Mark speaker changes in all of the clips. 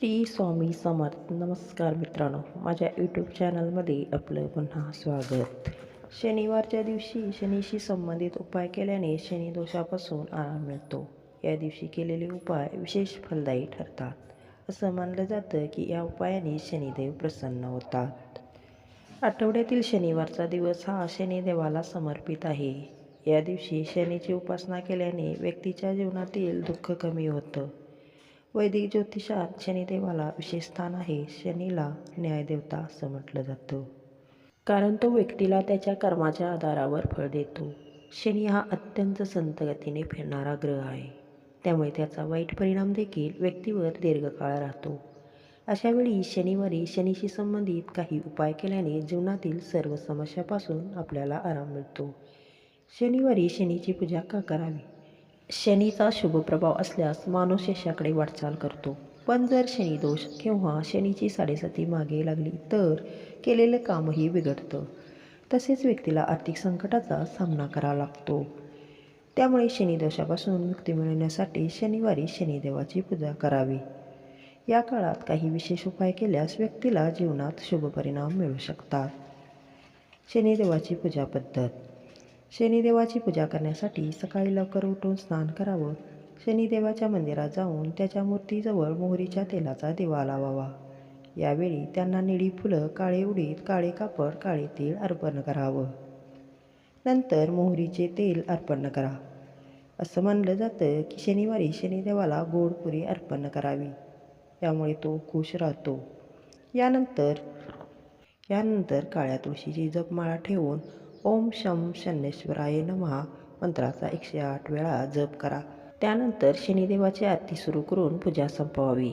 Speaker 1: श्री स्वामी समर्थ. नमस्कार मित्रांनो माझ्या यूट्यूब चॅनलमध्ये आपलं पुन्हा स्वागत. शनिवारच्या दिवशी शनीशी संबंधित उपाय केल्याने शनी दोषापासून आराम मिळतो. या दिवशी केलेले उपाय विशेष फलदायी ठरतात. असं मानलं जातं की या उपायाने शनिदेव प्रसन्न होतात. आठवड्यातील शनिवारचा दिवस हा शनिदेवाला समर्पित आहे. या दिवशी शनीची उपासना केल्याने व्यक्तीच्या जीवनातील दुःख कमी होतं. वैदिक ज्योतिषात शनिदेवाला विशेष स्थान आहे. शनीला न्यायदेवता असं म्हटलं जातं. कारण तो व्यक्तीला त्याच्या कर्माच्या आधारावर फळ देतो. शनी हा अत्यंत संत गतीने फिरणारा ग्रह आहे. त्यामुळे त्याचा वाईट परिणाम देखील व्यक्तीवर दीर्घकाळ राहतो. अशावेळी शनिवारी शनीशी संबंधित काही उपाय केल्याने जीवनातील सर्व समस्यापासून आपल्याला आराम मिळतो. शनिवारी शनीची पूजा का करावी? शनीचा शुभ प्रभाव असल्यास माणूस यशाकडे वाटचाल करतो. पण जर शनी दोष किंवा शनीची साडेसाती मागे लागली तर केलेलं कामही बिघडतं. तसेच व्यक्तीला आर्थिक संकटाचा सामना करावा लागतो. त्यामुळे शनिदोषापासून मुक्ती मिळवण्यासाठी शनिवारी शनिदेवाची पूजा करावी. या काळात काही विशेष उपाय केल्यास व्यक्तीला जीवनात शुभ परिणाम मिळू शकतात. शनिदेवाची पूजा पद्धत. शनिदेवाची पूजा करण्यासाठी सकाळी लवकर उठून स्नान करावं. शनिदेवाच्या मंदिरात जाऊन त्याच्या मूर्तीजवळ मोहरीच्या तेलाचा दिवा लावावा. यावेळी त्यांना निळी फुलं काळे उडीद काळे कापड काळे तीळ अर्पण करावं. नंतर मोहरीचे तेल अर्पण करा. असं मानलं जातं की शनिवारी शनिदेवाला गोड पुरी अर्पण करावी. यामुळे तो खुश राहतो. यानंतर यानंतर काळ्या तुळशीची जपमाळा ठेवून ओम शम शनेश्वराय नमहा मंत्राचा एकशे आठ वेळा जप करा. त्यानंतर शनिदेवाची आरती सुरू करून पूजा संपवावी.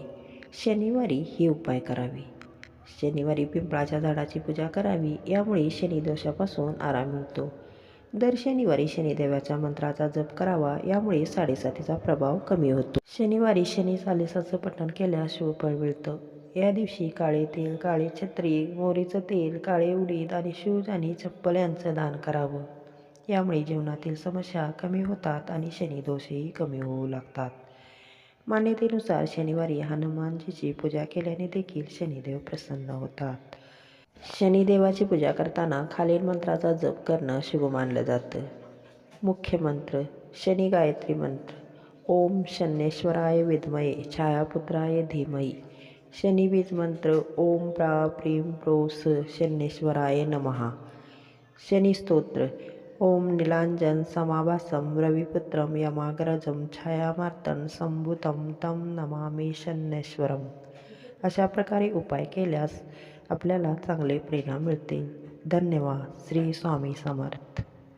Speaker 1: शनिवारी हे उपाय करावे. शनिवारी पिंपळाच्या झाडाची पूजा करावी यामुळे शनिदोषापासून आराम मिळतो. दर शनिवारी शनिदेवाच्या मंत्राचा जप करावा यामुळे साडेसातीचा प्रभाव कमी होतो. शनिवारी शनी चालिसाचं पठण केल्यास शुभफळ मिळतं. या दिवशी काळे तेल काळे छत्री मोरीचं तेल काळे उडीद आणि शूज आणि चप्पल यांचं दान करावं. यामुळे जीवनातील समस्या कमी होतात आणि शनिदोषही कमी होऊ लागतात. मान्यतेनुसार शनिवारी हनुमानजीची पूजा केल्याने देखील शनिदेव प्रसन्न होतात. शनिदेवाची पूजा करताना खालील मंत्राचा जप करणं शुभ मानलं जातं. मुख्य मंत्र शनी गायत्री मंत्र ओम शनेश्वराय विद्मये छायापुत्राय धीमयी शनिबीज मंत्र ओम प्रा प्रीम प्रोस शनेश्वराय नमहा शनिस्तोत्र ओम नीलांजन समाभासम रविपुत्रम यमाग्रजम छायामार्तन संभूतं तं नमामि शन्नेश्वरम अशा प्रकारे उपाय केल्यास आपल्याला चांगले परिणाम मिळतील. धन्यवाद. श्री स्वामी समर्थ.